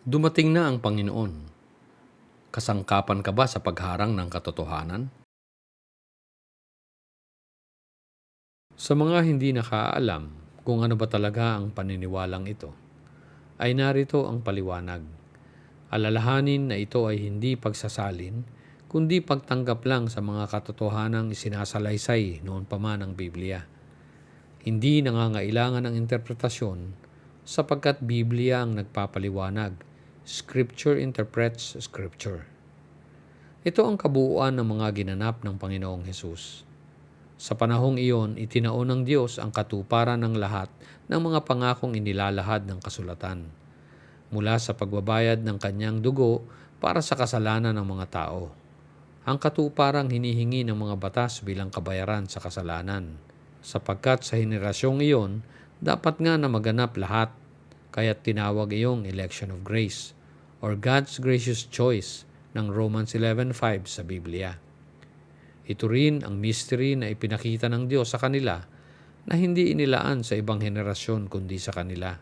Dumating na ang Panginoon. Kasangkapan ka ba sa pagharang ng katotohanan? Sa mga hindi nakaalam kung ano ba talaga ang paniniwalang ito, ay narito ang paliwanag. Alalahanin na ito ay hindi pagsasalin, kundi pagtanggap lang sa mga katotohanang isinasalaysay noon pa man ng Biblia. Hindi nangangailangan ng interpretasyon sapagkat Biblia ang nagpapaliwanag. Scripture interprets Scripture. Ito ang kabuuan ng mga ginanap ng Panginoong Hesus. Sa panahong iyon, itinaon ng Diyos ang katuparan ng lahat ng mga pangakong inilalahad ng kasulatan mula sa pagbabayad ng kanyang dugo para sa kasalanan ng mga tao. Ang katuparang hinihingi ng mga batas bilang kabayaran sa kasalanan. Sapagkat sa henerasyong iyon, dapat nga na maganap lahat, kaya't tinawag iyong election of grace or God's gracious choice ng Romans 11.5 sa Biblia. Ito rin ang mystery na ipinakita ng Diyos sa kanila na hindi inilaan sa ibang henerasyon kundi sa kanila.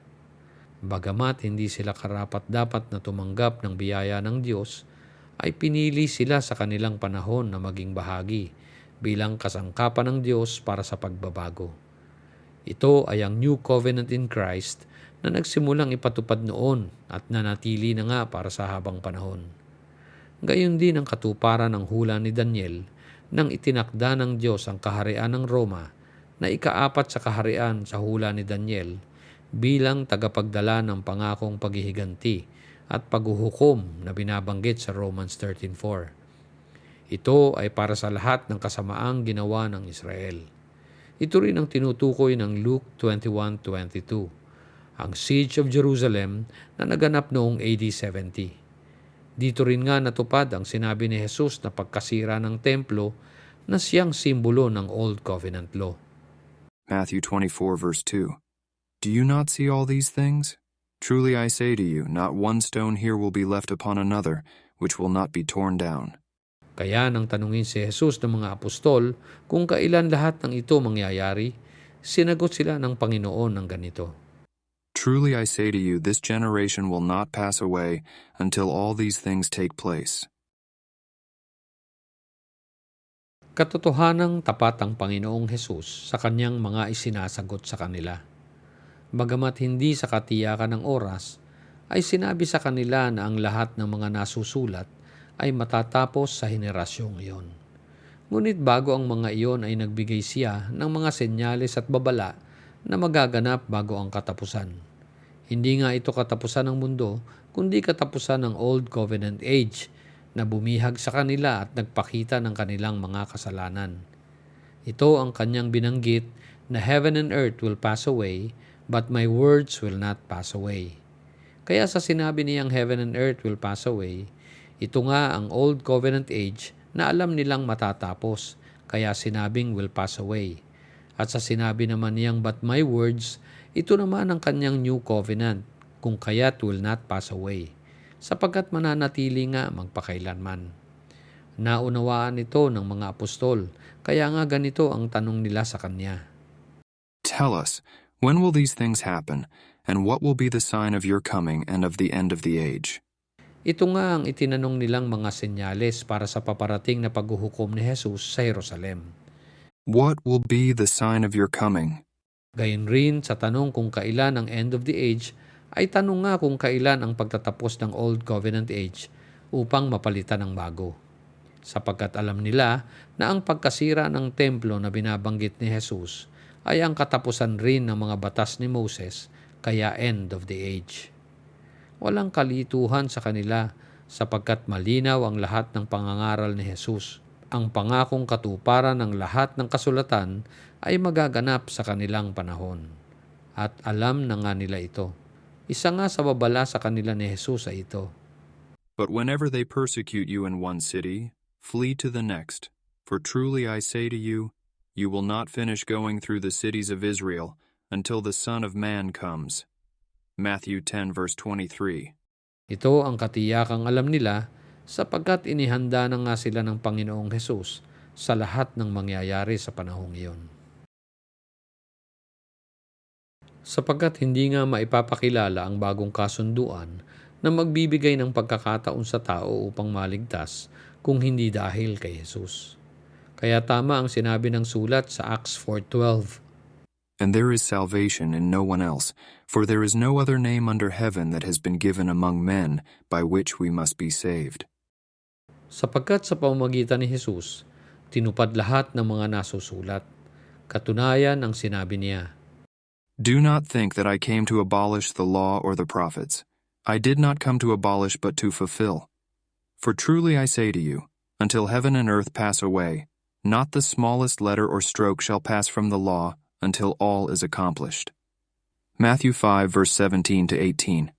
Bagamat hindi sila karapat dapat na tumanggap ng biyaya ng Diyos, ay pinili sila sa kanilang panahon na maging bahagi bilang kasangkapan ng Diyos para sa pagbabago. Ito ay ang New Covenant in Christ na nagsimulang ipatupad noon at nanatili na nga para sa habang panahon. Gayon din ang katuparan ng hula ni Daniel nang itinakda ng Diyos ang kaharian ng Roma na ikaapat sa kaharian sa hula ni Daniel bilang tagapagdala ng pangakong paghihiganti at paghuhukom na binabanggit sa Romans 13.4. Ito ay para sa lahat ng kasamaang ginawa ng Israel. Ito rin ang tinutukoy ng Luke 21.22, ang Siege of Jerusalem na naganap noong AD 70. Dito rin nga natupad ang sinabi ni Jesus na pagkasira ng templo na siyang simbolo ng Old Covenant Law. Matthew 24, verse 2. Do you not see all these things? Truly I say to you, not one stone here will be left upon another, which will not be torn down. Kaya nang tanungin si Jesus ng mga apostol kung kailan lahat ng ito mangyayari, sinagot sila ng Panginoon ng ganito. Truly I say to you, this generation will not pass away until all these things take place. Katotohanang tapat ang Panginoong Hesus sa kanyang mga isinasagot sa kanila. Bagamat hindi sa katiyakan ng oras, ay sinabi sa kanila na ang lahat ng mga nasusulat ay matatapos sa henerasyong iyon. Ngunit bago ang mga iyon ay nagbigay siya ng mga senyales at babala na magaganap bago ang katapusan. Hindi nga ito katapusan ng mundo, kundi katapusan ng Old Covenant Age na bumihag sa kanila at nagpakita ng kanilang mga kasalanan. Ito ang kanyang binanggit na heaven and earth will pass away, but my words will not pass away. Kaya sa sinabi niyang heaven and earth will pass away, ito nga ang Old Covenant Age na alam nilang matatapos, kaya sinabing will pass away. At sa sinabi naman niyang but my words, ito naman ang kanyang new covenant, kung kaya't will not pass away, sapagkat mananatili nga magpakailanman. Naunawaan ito ng mga apostol, kaya nga ganito ang tanong nila sa kanya. Tell us, when will these things happen, and what will be the sign of your coming and of the end of the age? Ito nga ang itinanong nilang mga senyales para sa paparating na paghuhukom ni Jesus sa Jerusalem. What will be the sign of your coming? Gayon rin sa tanong kung kailan ang end of the age, ay tanong nga kung kailan ang pagtatapos ng Old Covenant Age upang mapalitan ng bago. Sapagkat alam nila na ang pagkasira ng templo na binabanggit ni Jesus ay ang katapusan rin ng mga batas ni Moses, kaya end of the age. Walang kalituhan sa kanila sapagkat malinaw ang lahat ng pangangaral ni Jesus. Ang pangakong katuparan ng lahat ng kasulatan ay magaganap sa kanilang panahon. At alam na nga nila ito. Isa nga sa babala sa kanila ni Jesus ay ito. But whenever they persecute you in one city, flee to the next. For truly I say to you, you will not finish going through the cities of Israel until the Son of Man comes. Matthew 10, verse 23. Ito ang katiyakang alam nila sapagkat inihanda na nga sila ng Panginoong Hesus sa lahat ng mangyayari sa panahong iyon. Sapagkat hindi nga maipapakilala ang bagong kasunduan na magbibigay ng pagkakataon sa tao upang maligtas kung hindi dahil kay Jesus. Kaya tama ang sinabi ng sulat sa Acts 4.12. And there is salvation in no one else, for there is no other name under heaven that has been given among men by which we must be saved. Sapagkat sa pamamagitan ni Jesus, tinupad lahat ng mga nasusulat. Katunayan ang sinabi niya, Do not think that I came to abolish the law or the prophets. I did not come to abolish but to fulfill. For truly I say to you, until heaven and earth pass away, not the smallest letter or stroke shall pass from the law until all is accomplished. Matthew 5, verse 17 to 18.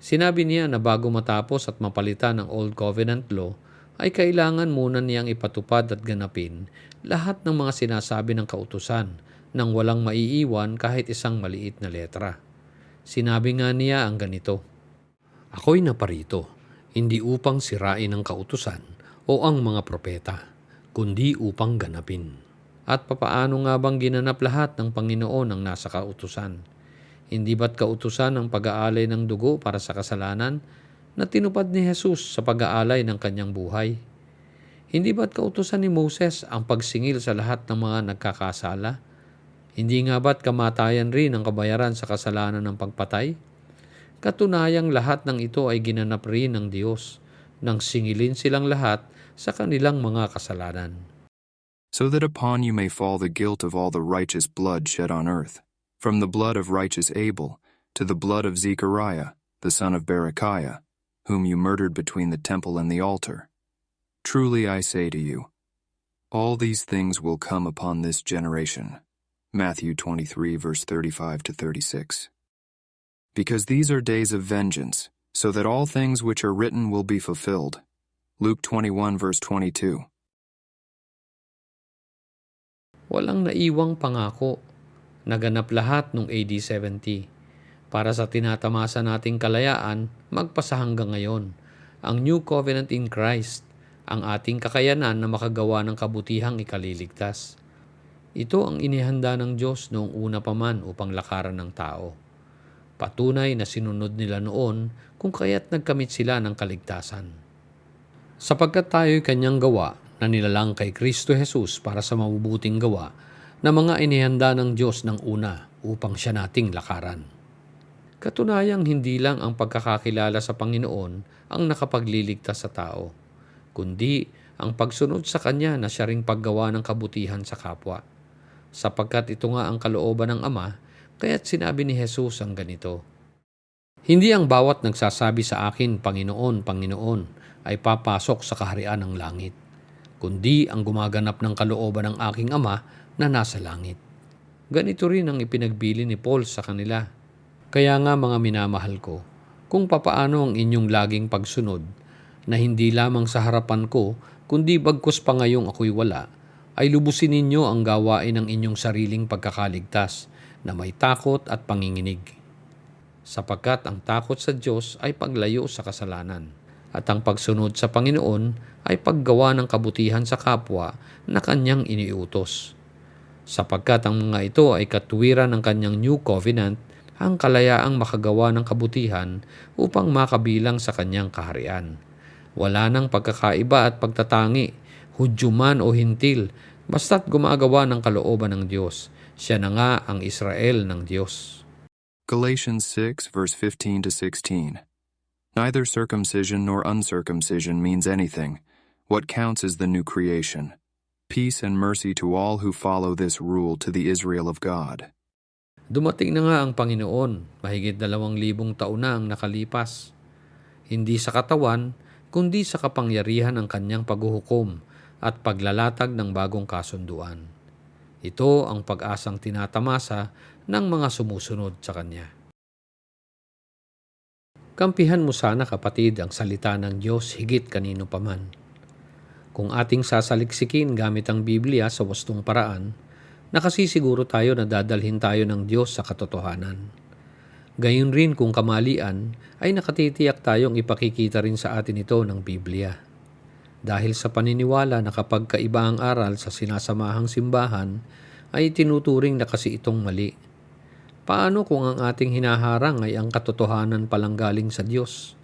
Sinabi niya na bago matapos at mapalitan ang Old Covenant Law, ay kailangan muna niyang ipatupad at ganapin lahat ng mga sinasabi ng kautusan nang walang maiiwan kahit isang maliit na letra. Sinabi nga niya ang ganito, Ako'y naparito, hindi upang sirain ang kautusan o ang mga propeta, kundi upang ganapin. At papaano nga bang ginanap lahat ng Panginoon ang nasa kautusan? Hindi ba't kautusan ang pag-aalay ng dugo para sa kasalanan na tinupad ni Jesus sa pag-aalay ng kanyang buhay? Hindi ba't kautusan ni Moses ang pagsingil sa lahat ng mga nagkakasala? Hindi nga ba't kamatayan rin ang kabayaran sa kasalanan ng pagpatay? Katunayang lahat ng ito ay ginanap rin ng Diyos nang singilin silang lahat sa kanilang mga kasalanan. so that upon you may fall the guilt of all the righteous blood shed on earth, from the blood of righteous Abel to the blood of Zechariah, the son of Berechiah, whom you murdered between the temple and the altar. Truly I say to you, all these things will come upon this generation. Matthew 23, verse 35 to 36. Because these are days of vengeance, so that all things which are written will be fulfilled. Luke 21, verse 22. Walang naiwang pangako. Naganap lahat nung AD 70. Para sa tinatamasa nating kalayaan, magpasa hanggang ngayon. Ang New Covenant in Christ, ang ating kakayanan na makagawa ng kabutihang ikaliligtas. Ito ang inihanda ng Diyos noong una pa man upang lakaran ng tao. Patunay na sinunod nila noon kung kaya't nagkamit sila ng kaligtasan. Sapagkat tayo'y kanyang gawa na nilalang kay Kristo Jesus para sa mabubuting gawa na mga inihanda ng Diyos ng una upang siya nating lakaran. Katunayang hindi lang ang pagkakakilala sa Panginoon ang nakapagliligtas sa tao, kundi ang pagsunod sa Kanya na siya ring paggawa ng kabutihan sa kapwa. Sapagkat ito nga ang kalooban ng Ama, kaya't sinabi ni Jesus ang ganito, Hindi ang bawat nagsasabi sa akin, Panginoon, Panginoon, ay papasok sa kaharian ng langit kundi ang gumaganap ng kalooban ng aking ama na nasa langit. Ganito rin ang ipinagbili ni Paul sa kanila. Kaya nga mga minamahal ko, kung papaano ang inyong laging pagsunod, na hindi lamang sa harapan ko, kundi bagkus pa ngayong ako'y wala, ay lubusin ninyo ang gawain ng inyong sariling pagkakaligtas na may takot at panginginig. Sapagkat ang takot sa Diyos ay paglayo sa kasalanan at ang pagsunod sa Panginoon ay paggawa ng kabutihan sa kapwa na kanyang iniutos. Sapagkat ang mga ito ay katuwiran ng kanyang New Covenant, ang kalayaang makagawa ng kabutihan upang makabilang sa kanyang kaharian. Wala nang pagkakaiba at pagtatangi, Hudyo man o hintil, basta't gumagawa ng kalooban ng Diyos. Siya na nga ang Israel ng Diyos. Galatians 6, verse 15 to 16. Neither circumcision nor uncircumcision means anything. What counts is the new creation. Peace and mercy to all who follow this rule to the Israel of God. Dumating na nga ang Panginoon, mahigit dalawang libong taon na ang nakalipas. Hindi sa katawan, kundi sa kapangyarihan ng kanyang paghuhukom at paglalatag ng bagong kasunduan. Ito ang pag-asang tinatamasa ng mga sumusunod sa Kanya. Kampihan mo sana kapatid ang salita ng Diyos higit kanino paman. Kung ating sasaliksikin gamit ang Biblia sa wastong paraan, nakasisiguro tayo na dadalhin tayo ng Diyos sa katotohanan. Gayon rin kung kamalian, ay nakatitiyak tayong ipakikita rin sa atin ito ng Biblia. Dahil sa paniniwala na kapag kaiba ang aral sa sinasamahang simbahan, ay tinuturing na kasi itong mali. Paano kung ang ating hinaharang ay ang katotohanan palang galing sa Diyos?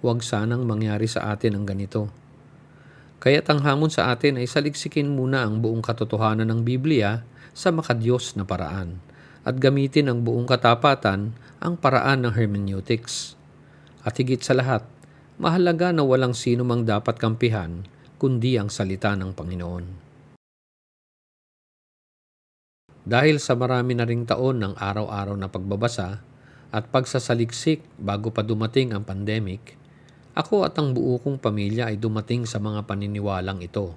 Huwag sanang mangyari sa atin ang ganito. Kaya't ang hamon sa atin ay saliksikin muna ang buong katotohanan ng Biblia sa makadiyos na paraan at gamitin ang buong katapatan ang paraan ng hermeneutics. At higit sa lahat, mahalaga na walang sino mang dapat kampihan kundi ang salita ng Panginoon. Dahil sa marami na ring taon ng araw-araw na pagbabasa at pagsasaliksik bago pa dumating ang pandemic, ako at ang buo kong pamilya ay dumating sa mga paniniwalang ito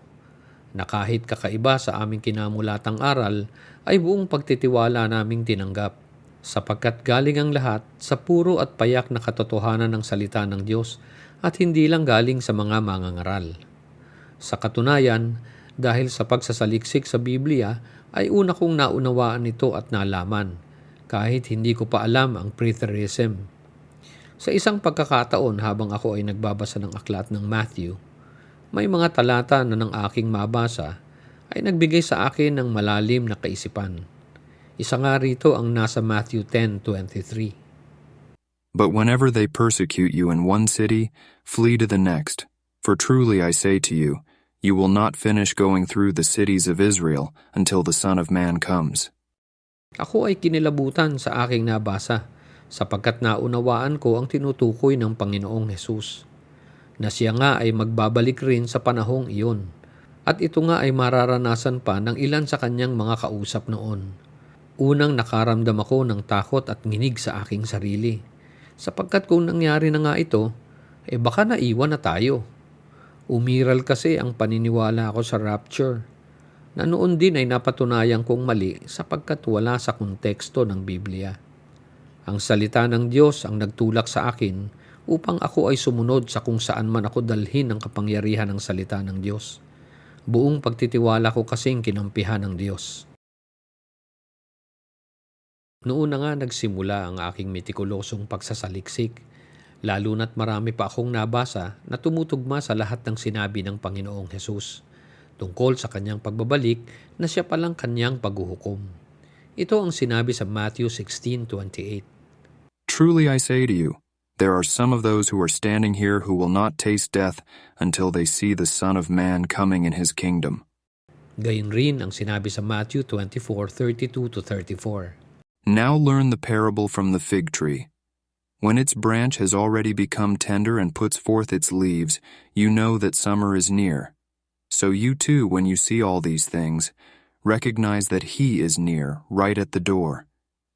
na kahit kakaiba sa aming kinamulatang aral ay buong pagtitiwala naming tinanggap sapagkat galing ang lahat sa puro at payak na katotohanan ng salita ng Diyos at hindi lang galing sa mga mangangaral. Sa katunayan, dahil sa pagsasaliksik sa Biblia ay una kong naunawaan ito at nalaman kahit hindi ko pa alam ang preterism. Sa isang pagkakataon habang ako ay nagbabasa ng aklat ng Matthew, may mga talata na ng aking mabasa ay nagbigay sa akin ng malalim na kaisipan. Isa nga rito ang nasa Matthew 10.23. But whenever they persecute you in one city, flee to the next. For truly I say to you, you will not finish going through the cities of Israel until the Son of Man comes. Ako ay kinilabutan sa aking nabasa sapagkat naunawaan ko ang tinutukoy ng Panginoong Hesus na siya nga ay magbabalik rin sa panahong iyon. At ito nga ay mararanasan pa ng ilan sa kanyang mga kausap noon. Unang nakaramdam ako ng takot at nginig sa aking sarili. Sapagkat kung nangyari na nga ito, eh baka naiwan na tayo. Umiral kasi ang paniniwala ko sa rapture na noon din ay napatunayan kong mali sapagkat wala sa konteksto ng Biblia. Ang salita ng Diyos ang nagtulak sa akin upang ako ay sumunod sa kung saan man ako dalhin ng kapangyarihan ng salita ng Diyos. Buong pagtitiwala ko kasing kinampihan ng Diyos. Noon na nga nagsimula ang aking metikulosong pagsasaliksik, lalo na't marami pa akong nabasa na tumutugma sa lahat ng sinabi ng Panginoong Hesus tungkol sa kanyang pagbabalik na siya palang kanyang paghuhukom. Ito ang sinabi sa Matthew 16.28. Truly I say to you, there are some of those who are standing here who will not taste death until they see the Son of Man coming in his kingdom. Gayon rin ang sinabi sa Matthew 24:32 to 34. Now learn the parable from the fig tree. When its branch has already become tender and puts forth its leaves, you know that summer is near. So you too, when you see all these things, recognize that He is near, right at the door.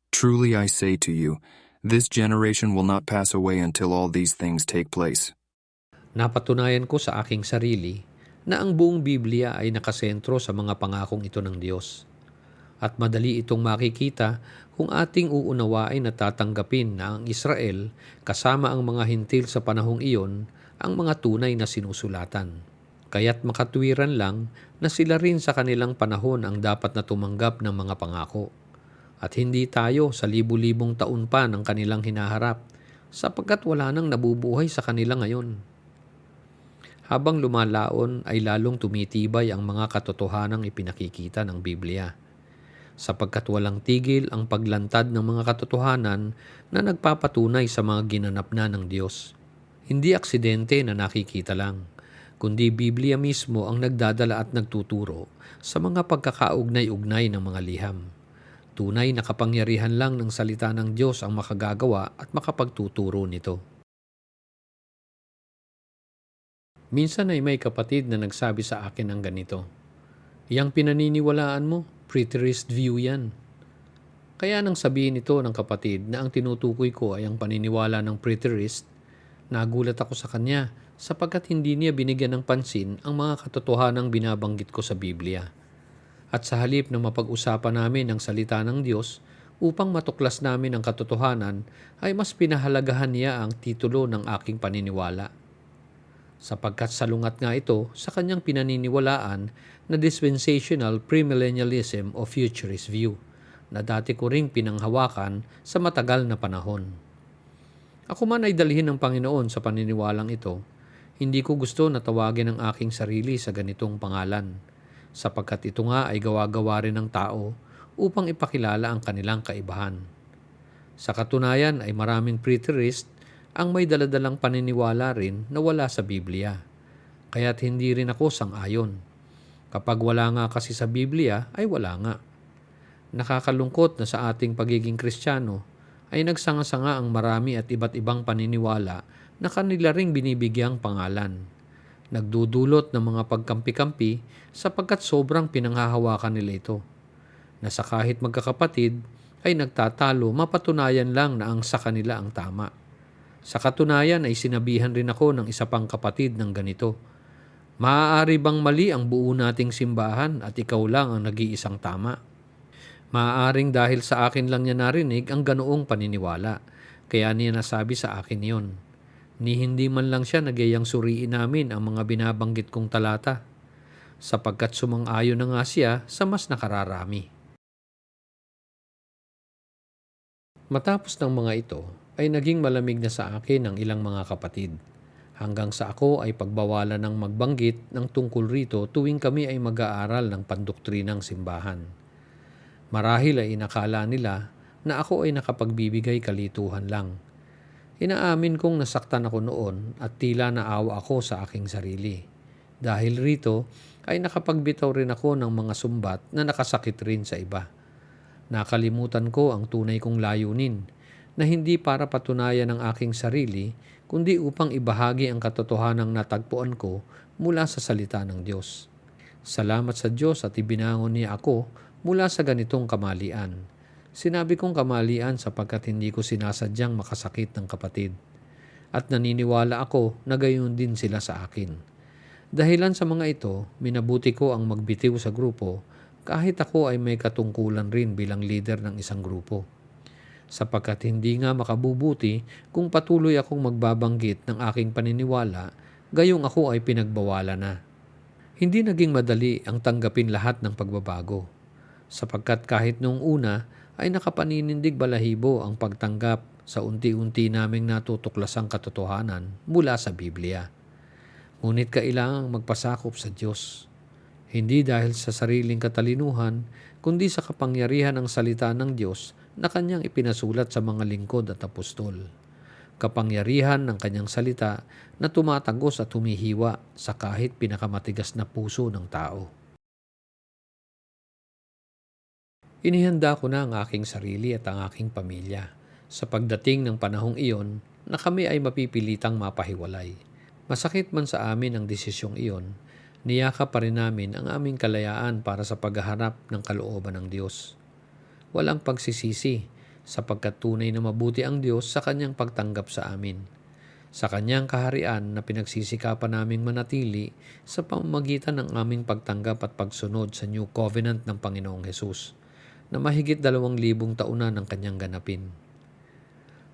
Truly I say to you, this generation will not pass away until all these things take place. Napatunayan ko sa aking sarili na ang buong Biblia ay nakasentro sa mga pangakong ito ng Diyos. At madali itong makikita kung ating uunawain at tatanggapin na ang Israel kasama ang mga hintil sa panahong iyon ang mga tunay na sinusulatan. Kaya't makatwiran lang na sila rin sa kanilang panahon ang dapat na tumanggap ng mga pangako. At hindi tayo sa libu-libong taon pa ng kanilang hinaharap sapagkat wala nang nabubuhay sa kanila ngayon. Habang lumalaon ay lalong tumitibay ang mga katotohanang ipinakikita ng Biblia sapagkat walang tigil ang paglantad ng mga katotohanan na nagpapatunay sa mga ginanap na ng Diyos. Hindi aksidente na nakikita lang, kundi Biblia mismo ang nagdadala at nagtuturo sa mga pagkakaugnay-ugnay ng mga liham. Tunay na kapangyarihan lang ng salita ng Diyos ang makagagawa at makapagtuturo nito. Minsan ay may kapatid na nagsabi sa akin ng ganito, Yang pinaniniwalaan mo, preterist view yan. Kaya nang sabihin ito ng kapatid na ang tinutukoy ko ay ang paniniwala ng preterist, nagulat ako sa kanya sapagkat hindi niya binigyan ng pansin ang mga katotohanang binabanggit ko sa Biblia. At sa halip na mapag-usapan namin ang salita ng Diyos upang matuklas namin ang katotohanan, ay mas pinahalagahan niya ang titulo ng aking paniniwala. Sapagkat salungat nga ito sa kanyang pinaniniwalaan na dispensational premillennialism o futurist view na dati ko ring pinanghawakan sa matagal na panahon. Ako man ay dalhin ng Panginoon sa paniniwalang ito, hindi ko gusto na tawagin ang aking sarili sa ganitong pangalan, sapagkat ito nga ay gawa-gawa rin ng tao upang ipakilala ang kanilang kaibahan. Sa katunayan ay maraming preterist ang may daladalang paniniwala rin na wala sa Biblia. Kaya't hindi rin ako sang-ayon. Kapag wala nga kasi sa Biblia, ay wala nga. Nakakalungkot na sa ating pagiging Kristiyano ay nagsanga-sanga ang marami at iba't ibang paniniwala na kanila ring binibigyang pangalan. Nagdudulot ng mga pagkampi-kampi sapagkat sobrang pinanghahawakan nila ito. Na sa kahit magkakapatid ay nagtatalo mapatunayan lang na ang sa kanila ang tama. Sa katunayan ay sinabihan rin ako ng isa pang kapatid ng ganito. Maaari bang mali ang buo nating simbahan at ikaw lang ang nag-iisang tama? Maaaring dahil sa akin lang niya narinig ang ganoong paniniwala, kaya niya nasabi sa akin yon. Ni hindi man lang siya nagyayang suriin namin ang mga binabanggit kong talata, sapagkat sumang-ayon na nga siya sa mas nakararami. Matapos ng mga ito, ay naging malamig na sa akin ang ilang mga kapatid. Hanggang sa ako ay pagbawalan ng magbanggit ng tungkol rito tuwing kami ay mag-aaral ng pandoktrinang simbahan. Marahil ay inakala nila na ako ay nakapagbibigay kalituhan lang. Inaamin kong nasaktan ako noon at tila naawa ako sa aking sarili. Dahil rito ay nakapagbitaw rin ako ng mga sumbat na nakasakit rin sa iba. Nakalimutan ko ang tunay kong layunin na hindi para patunayan ang aking sarili kundi upang ibahagi ang katotohanang natagpuan ko mula sa salita ng Diyos. Salamat sa Diyos at ibinangon niya ako mula sa ganitong kamalian. Sinabi kong kamalian sapagkat hindi ko sinasadyang makasakit ng kapatid. At naniniwala ako na gayon din sila sa akin. Dahilan sa mga ito, minabuti ko ang magbitiw sa grupo kahit ako ay may katungkulan rin bilang leader ng isang grupo. Sapagkat hindi nga makabubuti kung patuloy akong magbabanggit ng aking paniniwala, gayong ako ay pinagbawala na. Hindi naging madali ang tanggapin lahat ng pagbabago sapagkat kahit noong una ay nakapaninindig balahibo ang pagtanggap sa unti-unti naming natutuklasang katotohanan mula sa Biblia. Ngunit kailangang magpasakop sa Diyos. Hindi dahil sa sariling katalinuhan, kundi sa kapangyarihan ng salita ng Diyos na kanyang ipinasulat sa mga lingkod at apostol. Kapangyarihan ng kanyang salita na tumatagos at humihiwa sa kahit pinakamatigas na puso ng tao. Inihanda ko na ang aking sarili at ang aking pamilya sa pagdating ng panahong iyon na kami ay mapipilitang mapahiwalay. Masakit man sa amin ang desisyong iyon, niyaka pa rin namin ang aming kalayaan para sa paghaharap ng kalooban ng Diyos. Walang pagsisisi sapagkat tunay na mabuti ang Diyos sa kanyang pagtanggap sa amin. Sa kanyang kaharian na pinagsisikapan naming manatili sa pamamagitan ng aming pagtanggap at pagsunod sa New Covenant ng Panginoong Hesus na mahigit dalawang libong tauna ng kanyang ganapin.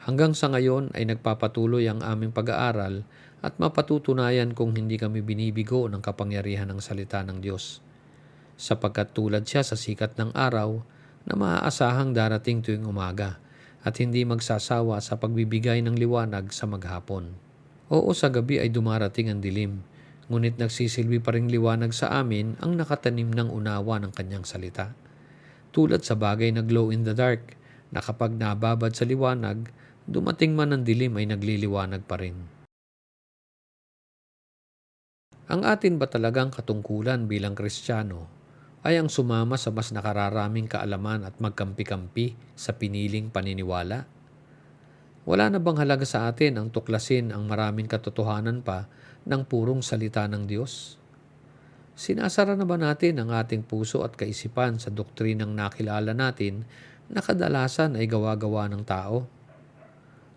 Hanggang sa ngayon ay nagpapatuloy ang aming pag-aaral at mapatutunayan kung hindi kami binibigo ng kapangyarihan ng salita ng Diyos. Sapagkat tulad siya sa sikat ng araw na maaasahang darating tuwing umaga at hindi magsasawa sa pagbibigay ng liwanag sa maghapon. Oo, sa gabi ay dumarating ang dilim, ngunit nagsisilbi pa ring liwanag sa amin ang nakatanim ng unawa ng kanyang salita tulad sa bagay na glow in the dark, na kapag nababad sa liwanag, dumating man ang dilim ay nagliliwanag pa rin. Ang atin ba talagang katungkulan bilang Kristiyano ay ang sumama sa mas nakararaming kaalaman at magkampi-kampi sa piniling paniniwala? Wala na bang halaga sa atin ang tuklasin ang maraming katotohanan pa ng purong salita ng Diyos? Sinasara na ba natin ang ating puso at kaisipan sa doktrinang nakilala natin na kadalasan ay gawa-gawa ng tao?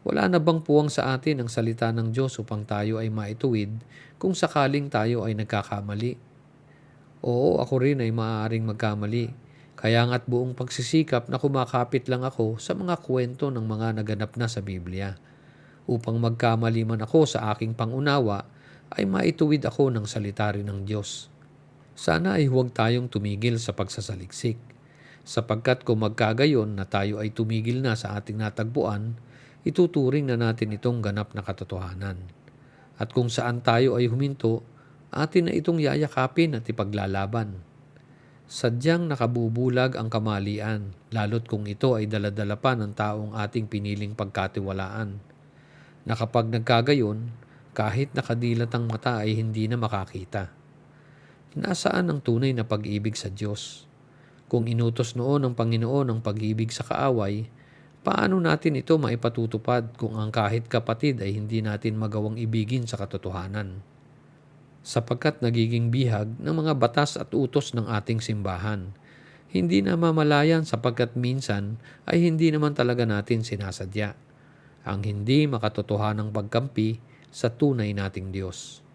Wala na bang puwang sa atin ang salita ng Diyos upang tayo ay maituwid kung sakaling tayo ay nagkakamali? Oo, ako rin ay maaaring magkamali. Kaya nga't buong pagsisikap na kumakapit lang ako sa mga kwento ng mga naganap na sa Biblia. Upang magkamali man ako sa aking pangunawa, ay maituwid ako ng salita rin ng Diyos. Sana ay huwag tayong tumigil sa pagsasaliksik, sapagkat kung magkagayon na tayo ay tumigil na sa ating natagpuan, ituturing na natin itong ganap na katotohanan. At kung saan tayo ay huminto, atin na itong yayakapin at ipaglalaban. Sadyang nakabubulag ang kamalian, lalo't kung ito ay daladala pa ng taong ating piniling pagkatiwalaan. na kapag nagkagayon, kahit nakadilat ang mata ay hindi na makakita. Nasaan ang tunay na pag-ibig sa Diyos? Kung inutos noon ng Panginoon ang pag-ibig sa kaaway, paano natin ito maipatutupad kung ang kahit kapatid ay hindi natin magawang ibigin sa katotohanan? Sapagkat nagiging bihag ng mga batas at utos ng ating simbahan. Hindi na mamalayan sapagkat minsan ay hindi naman talaga natin sinasadya ang hindi makatotohanang pagkampi sa tunay nating Diyos.